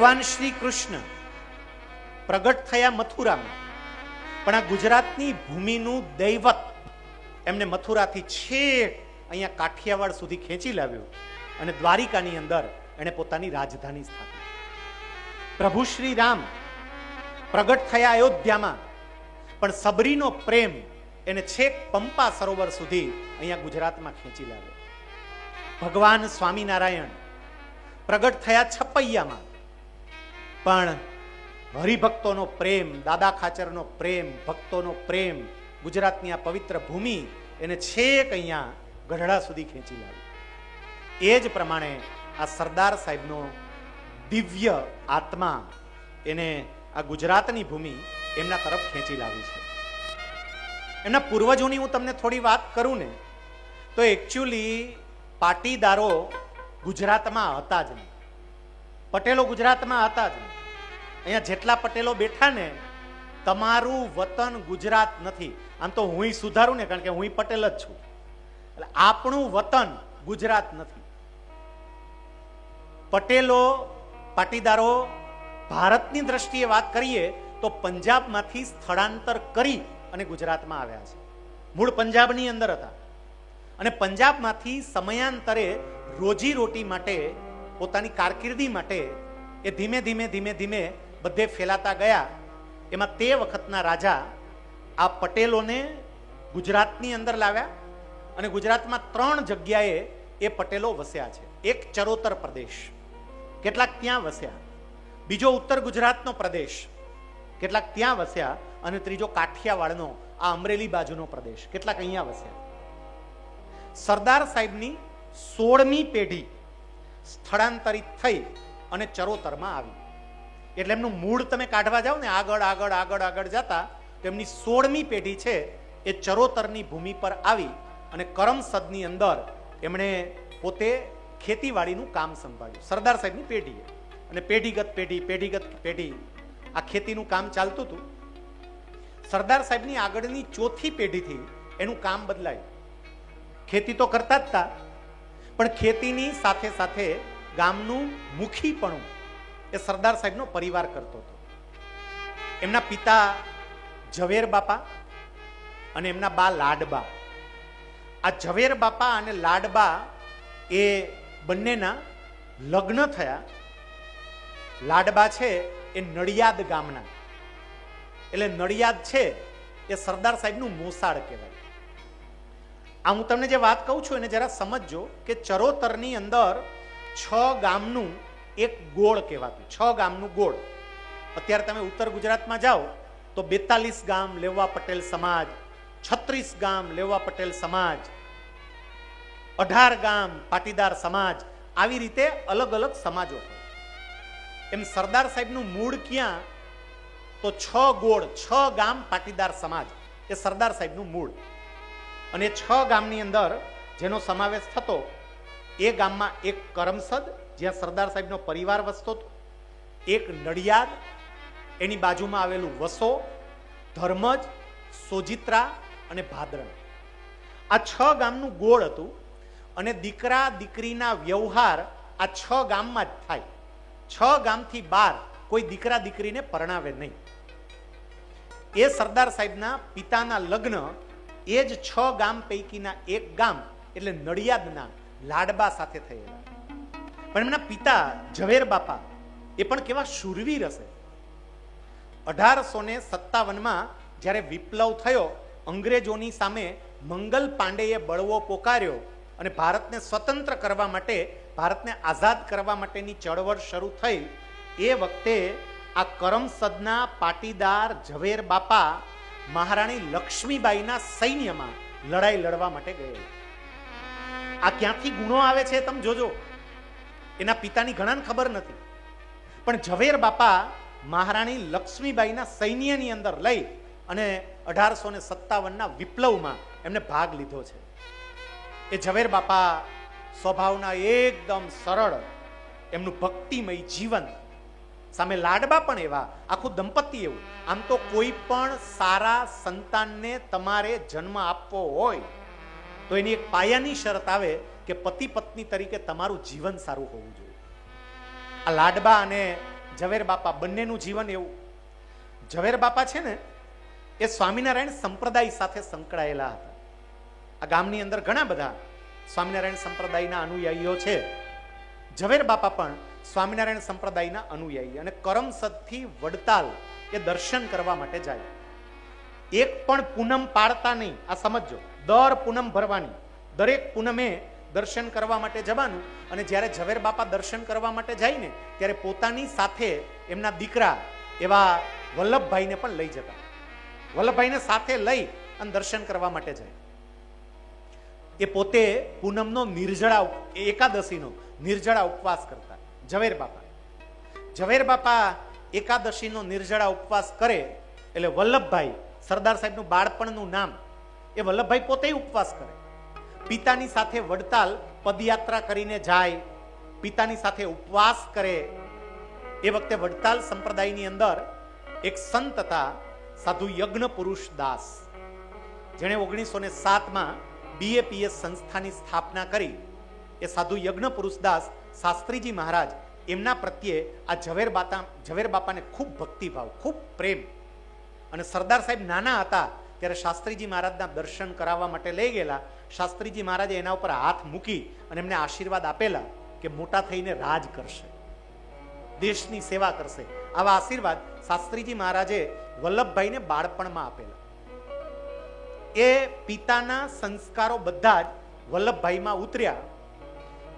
ભગવાન શ્રી કૃષ્ણ પ્રગટ થયા મથુરામાં. પણ આ ગુજરાતની ભૂમિનું દૈવત એમને મથુરાથી છેક અહીંયા કાઠિયાવાડ સુધી ખેંચી લાવ્યું અને દ્વારિકાની અંદર એણે પોતાની રાજધાની સ્થાપી. પ્રભુ શ્રી રામ પ્રગટ થયા અયોધ્યામાં, પણ સબરીનો પ્રેમ એને છેક પંપા સરોવર સુધી અહીંયા ગુજરાતમાં ખેંચી લાવ્યો. ભગવાન સ્વામિનારાયણ પ્રગટ થયા છપૈયામાં પણ હરિભક્તોનો પ્રેમ, દાદા ખાચરનો પ્રેમ, ભક્તોનો પ્રેમ, ગુજરાતની આ પવિત્ર ભૂમિ એને છેક અહીંયા ગઢડા સુધી ખેંચી લાવી. એ જ પ્રમાણે આ સરદાર સાહેબનો દિવ્ય આત્મા એને આ ગુજરાતની ભૂમિ એમના તરફ ખેંચી લાવી છે. એમના પૂર્વજોની હું તમને થોડી વાત કરું ને, તો એકચ્યુઅલી પાટીદારો ગુજરાતમાં હતા જ નહીં. પટેલો ગુજરાતમાં હતા જ. અહીંયા જેટલા પટેલો બેઠા ને, તમારું વતન ગુજરાત નથી. આમ તો હું સુધારું ને, કારણ કે હું પટેલ જ છું. એટલે આપણું વતન ગુજરાત નથી. પટેલો, પાટીદારો, ભારતની દ્રષ્ટિએ વાત કરીએ, તો પંજાબમાંથી સ્થળાંતર કરી અને ગુજરાતમાં આવ્યા છે. મૂળ પંજાબની અંદર હતા. અને પંજાબમાંથી સમયાંતરે રોજી રોટી માટે પોતાની કારકિર્દી માટે એ ધીમે ધીમે ધીમે ધીમે બધે ફેલાતા ગયા. એમાં તે વખતના રાજા આ પટેલોને ગુજરાતની અંદર લાવ્યા અને ગુજરાતમાં ત્રણ જગ્યાએ એ પટેલો વસ્યા છે. એક ચરોતર પ્રદેશ, કેટલાક ત્યાં વસ્યા. બીજો ઉત્તર ગુજરાતનો પ્રદેશ, કેટલાક ત્યાં વસ્યા અને ત્રીજો કાઠિયાવાડનો, આ અમરેલી બાજુનો પ્રદેશ, કેટલાક અહીંયા વસ્યા. સરદાર સાહેબની સોળમી પેઢી સ્થળાંતરિત થઈ અને ચરોતરમાં આવી. એટલે એમનું મૂળ તમે કાઢવા જાઓ ને, આગળ આગળ આગળ આગળ જતા તો એમની સોળમી પેઢી છે એ ચરોતરની ભૂમિ પર આવી અને કરમસદની અંદર એમણે પોતે ખેતીવાડીનું કામ સંભાળ્યું. સરદાર સાહેબની પેઢીએ. અને પેઢીગત પેઢી પેઢીગત પેઢી આ ખેતીનું કામ ચાલતું હતું. સરદાર સાહેબની આગળની ચોથી પેઢીથી એનું કામ બદલાયું. ખેતી તો કરતા જ હતા પણ ખેતીની સાથે સાથે ગામનું મુખીપણું એ સરદાર સાહેબનો પરિવાર કરતો હતો. એમના પિતા ઝવેર બાપા અને એમના બા લાડબા. આ ઝવેર બાપા અને લાડબા એ બંનેના લગ્ન થયા. લાડબા છે એ નડિયાદ ગામના. એટલે નડિયાદ છે એ સરદાર સાહેબનું મોસાળ કહેવાય. આ હું તમને જે વાત કહું છું એને જરા સમજજો કે ચરોતરની અંદર છ ગામનું એક ગોળ કહેવાતું, છ ગામનું ગોળ. અત્યારે તમે ઉત્તર ગુજરાતમાં જાઓ તો બેતાલીસ ગામ લેવા પટેલ સમાજ, છત્રીસ ગામ લેવા પટેલ સમાજ, અઢાર ગામ પાટીદાર સમાજ, આવી રીતે અલગ અલગ સમાજો એમ સરદાર સાહેબનું મૂળ ક્યાં? તો છ ગોળ, છ ગામ પાટીદાર સમાજ, એ સરદાર સાહેબનું મૂળ. અને છ ગામની અંદર જેનો સમાવેશ થતો એ ગામમાં એક કરમસદ, જ્યાં સરદાર સાહેબનો પરિવાર વસતો હતો. એક નડિયાદ, એની બાજુમાં આવેલું વસો, ધર્મજ, સોજિત્રા અને ભાદરણ આ છ ગામનું ગોળ હતું અને દીકરા, દીકરીના વ્યવહાર આ છ ગામમાં જ થાય. છ ગામથી બાર કોઈ દીકરા, દીકરીને પરણાવે નહીં. એ સરદાર સાહેબના પિતાના લગ્ન એ જ છ ગામ પૈકીના એક ગામ, એટલે નડિયાદના લાડબા સાથે થયેલા. પણ એમના પિતા ઝવેર બાપા એ પણ કેવા શૂરવીર હશે. અઢારસો ને સત્તાવનમાં જ્યારે વિપ્લવ થયો, અંગ્રેજોની સામે મંગલ પાંડેએ બળવો પોકાર્યો અને ભારતને સ્વતંત્ર કરવા માટે, ભારતને આઝાદ કરવા માટેની ચળવળ શરૂ થઈ, એ વખતે આ કરમસદના પાટીદાર ઝવેર બાપા મહારાણી લક્ષ્મીબાઈના સૈન્યમાં લડાઈ લડવા માટે ગયેલા. આ ક્યાંથી ગુણો આવે છે તમે જોજો. એના પિતાની ઘણાને ખબર નથી. પણ ઝવેર બાપા મહારાણી લક્ષ્મીબાઈના સૈન્યની અંદર લઈ અને અઢારસો ને સત્તાવનના વિપ્લવમાં એમને ભાગ લીધો છે. એ ઝવેર બાપા સ્વભાવના એકદમ સરળ, એમનું ભક્તિમય જીવન. સામે લાડબા પણ એવા, આખું દંપતી એવું. આમ તો કોઈ પણ સારા સંતાનને તમારે જન્મ આપવો હોય તો એની એક પાયાની શરત આવે કે પતિ પત્ની તરીકે તમારું જીવન સારું હોવું જોઈએ. આ લાડબા અને ઝવેર બાપા બંનેનું જીવન એવું. ઝવેર બાપા છે ને, એ સ્વામિનારાયણ સંપ્રદાય સાથે સંકળાયેલા હતા. આ ગામની અંદર ઘણા બધા સ્વામિનારાયણ સંપ્રદાયના અનુયાયીઓ છે. ઝવેર બાપા પણ સ્વામિનારાયણ સંપ્રદાયના અનુયાયી અને કરમસદથી વડતાલ એ દર્શન કરવા માટે જાય. એક પણ પૂનમ પાડતા નહીં. આ સમજો દર પૂનમ ભરવાની. દરેક પૂનમે દર્શન કરવા માટે જવાનું અને જ્યારે ઝવેર બાપા દર્શન કરવા માટે જાય ને ત્યારે પોતાની સાથે એમના દીકરા એવા વલ્લભભાઈને પણ લઈ જતા. વલ્લભભાઈને સાથે લઈ અને દર્શન કરવા માટે જાય. એ પોતે પૂનમનો નિર્જળા એકાદશીનો નિર્જળા ઉપવાસ કરતા, ઝવેર બાપા. ઝવેર બાપા એકાદશીનો નિર્જળા ઉપવાસ કરે એટલે વલ્લભભાઈ સરદાર સાહેબનું બાળપણનું નામ એ વલ્લભભાઈ પોતે ઉપવાસ કરે. પિતાની સાથે વડતાલ પદયાત્રા કરીને જાય, પિતાની સાથે ઉપવાસ કરે. એ વખતે વડતાલ સંપ્રદાયની અંદર એક સંત હતા, સાધુ યજ્ઞ પુરુષ દાસ. જેણે ઓગણીસો ને સાતમાં બીએપીએસ સંસ્થાની સ્થાપના કરી. એ સાધુ યજ્ઞ પુરુષદાસ શાસ્ત્રીજી મહારાજ એમના પ્રત્યે આ ઝવેર બાપા ઝવેર બાપાને ખૂબ ભક્તિભાવ, ખૂબ પ્રેમ. અને સરદાર સાહેબ નાના હતા ત્યારે શાસ્ત્રીજી મહારાજના દર્શન કરાવવા માટે લઈ ગયેલા. શાસ્ત્રીજી મહારાજે એના ઉપર હાથ મૂકી અને એમને આશીર્વાદ આપેલા કે મોટા થઈને રાજ કરશે. દેશની સેવા કરશે. આવા આશીર્વાદ શાસ્ત્રીજી મહારાજે વલ્લભભાઈને બાળપણમાં આપેલા. એ પિતાના સંસ્કારો બધા જ વલ્લભભાઈમાં ઉતર્યા.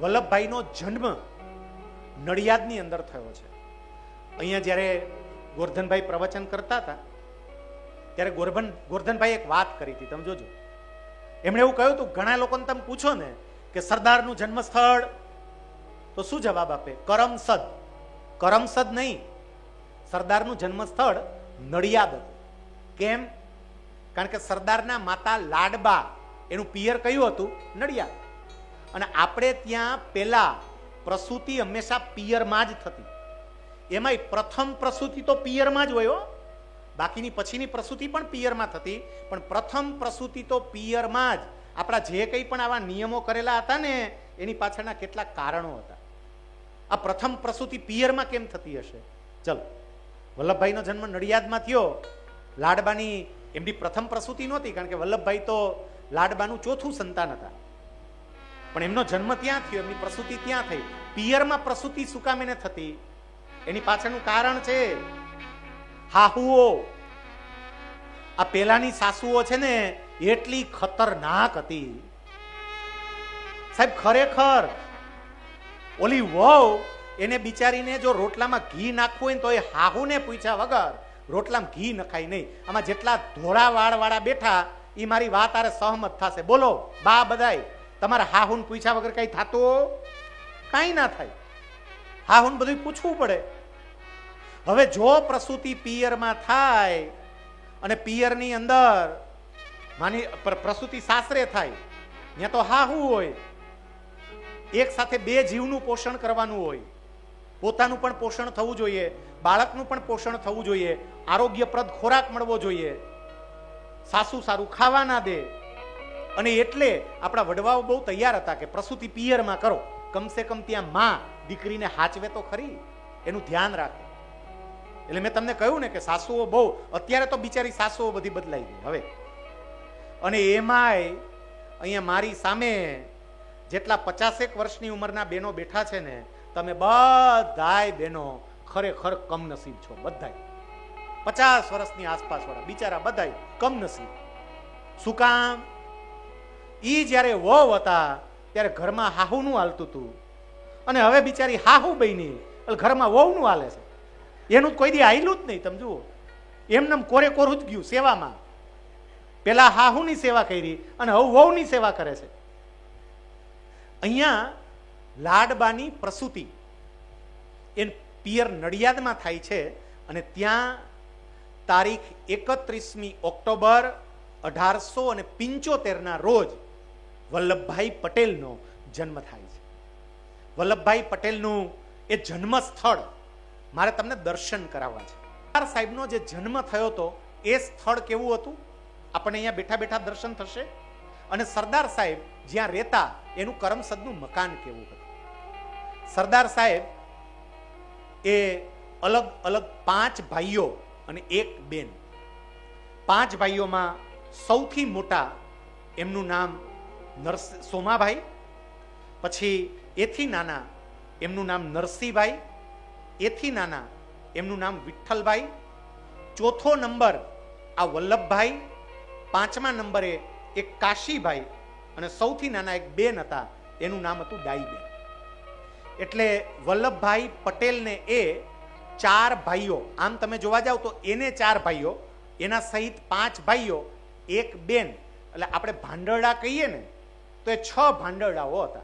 વલ્લભભાઈનો જન્મ નડિયાદની અંદર થયો છે. અહીંયા જ્યારે ગોરધનભાઈ પ્રવચન કરતા હતા ત્યારે ગોરભન ગોરધનભાઈ એક વાત કરી હતી, તમે જોજો. એમણે એવું કહ્યું હતું, ઘણા લોકોને તમે પૂછો ને કે સરદારનું જન્મસ્થળ તો શું જવાબ આપે? કરમસદ. કરમસદ નહીં, સરદારનું જન્મસ્થળ નડિયાદ હતું. કેમ? કારણ કે સરદારના માતા લાડબા, એનું પિયર કયું હતું? નડિયાદ. અને આપણે ત્યાં પહેલાં પ્રસૂતિ હંમેશા પિયરમાં જ થતી. એમાંય પ્રથમ પ્રસૂતિ તો પિયરમાં જ હોય હો. બાકીની પછીની પ્રસૂતિ પણ પિયરમાં થતી, પણ પ્રથમ પ્રસૂતિ તો પિયરમાં જ. આપણા જે કંઈ પણ આવા નિયમો કરેલા હતા ને, એની પાછળના કેટલાક કારણો હતા. આ પ્રથમ પ્રસૂતિ પિયરમાં કેમ થતી હશે? ચલો, વલ્લભભાઈનો જન્મ નડિયાદમાં થયો. લાડબાની એમની પ્રથમ પ્રસૂતિ નહોતી, કારણ કે વલ્લભભાઈ તો લાડબાનું ચોથું સંતાન હતા. પણ એમનો જન્મ ત્યાં થયો, એમની પ્રસૂતિ ત્યાં થઈ. પિયરમાં પ્રસૂતિ શું કામ એને થતી? એની પાછળનું કારણ છે હાહુઓ. આ પેલાની સાસુઓ છે ને, એટલી ખતરનાક હતી. સાહેબ, ખરેખર, ઓલી વહુ એને બિચારીને જો રોટલામાં ઘી નાખવું હોય ને તો એ હાહુને પૂછ્યા વગર રોટલામાં ઘી નખાય નહીં. આમાં જેટલા ધોળા વાળવાળા બેઠા એ મારી વાત આરે સહમત થશે. બોલો, બા બધાય, તમારે હાહુન પૂછ્યા વગર કઈ થતું? કાંઈ ના થાય. હાહુન બધું પૂછવું પડે. હવે જો પ્રસૂતિ પિયરમાં થાય અને પિયરની અંદર માની પ્રસૂતિ સાસરે થાય ત્યાં તો હા હું હોય. એક સાથે બે જીવનું પોષણ કરવાનું હોય. પોતાનું પણ પોષણ થવું જોઈએ, બાળકનું પણ પોષણ થવું જોઈએ, આરોગ્યપ્રદ ખોરાક મળવો જોઈએ. સાસુ સારું ખાવા ના દે. અને એટલે આપણા વડવાઓ બહુ તૈયાર હતા કે પ્રસૂતિ પિયરમાં કરો. કમસે કમ ત્યાં માં દીકરીને હાચવે તો ખરી. એનું ધ્યાન રાખે. એટલે મેં તમને કહ્યું ને કે સાસુઓ બહુ, અત્યારે તો બિચારી સાસુઓ બધી બદલાઈ ગઈ, હવે. અને એમાંય અહીંયા મારી સામે જેટલા પચાસેક વર્ષની ઉંમરના બેનો બેઠા છે ને, તમે બધાય બેનો ખરેખર કમનસીબ છો, બધાય. પચાસ વર્ષની આસપાસ વાળા બિચારા બધાય કમનસીબ. શું કામ? ઈ જ્યારે વહુ હતા, ત્યારે ઘરમાં હાહુનું હાલતું હતું અને હવે બિચારી હાહુ બની, એટલે ઘરમાં વહુનું હાલે છે. એનું કોઈ દી હાયલું જ નહીં, તમે જુઓ. એમને કોરે કોરું જ ગયું સેવામાં. પેલા હાહુની સેવા કરી અને હવ વહુની સેવા કરે છે. અહીંયા લાડબાની પ્રસૂતિ. એ પિયર નડિયાદમાં થાય છે અને ત્યાં તારીખ એકત્રીસમી ઓક્ટોબર અઢારસો અને પિંચોતેરના રોજ વલ્લભભાઈ પટેલનો જન્મ થાય છે. વલ્લભભાઈ પટેલનું એ જન્મ સ્થળ મારે તમને દર્શન કરાવવા છે. સરદાર સાહેબનો જે જન્મ થયો હતો, એ સ્થળ કેવું હતું? આપણને અહીંયા બેઠા બેઠા દર્શન થશે? અને સરદાર સાહેબ જ્યાં રહેતા, એનું કરમસદનું મકાન કેવું હતું? સરદાર સાહેબ એ અલગ અલગ પાંચ ભાઈઓ અને એક બેન. પાંચ ભાઈઓમાં સૌથી મોટા એમનું નામ નરસ, સોમાભાઈ, પછી એથી નાના એમનું નામ નરસિંહભાઈ એથી નાના. એમનું નામ વિઠ્ઠલભાઈ. ચોથો નંબર આ વલ્લભભાઈ. પાંચમા નંબરે એક કાશીભાઈ. અને સૌથી નાના એક બેન હતા. એનું નામ હતું ડાઈબેન. એટલે વલ્લભભાઈ પટેલને એ ચાર ભાઈઓ. આમ તમે જોવા જાવ તો એને ચાર ભાઈઓ, એના સહિત પાંચ ભાઈઓ, એક બેન. એટલે આપણે ભાંડરડા કહીએ ને, તો એ છ ભાંડરડાઓ હતા.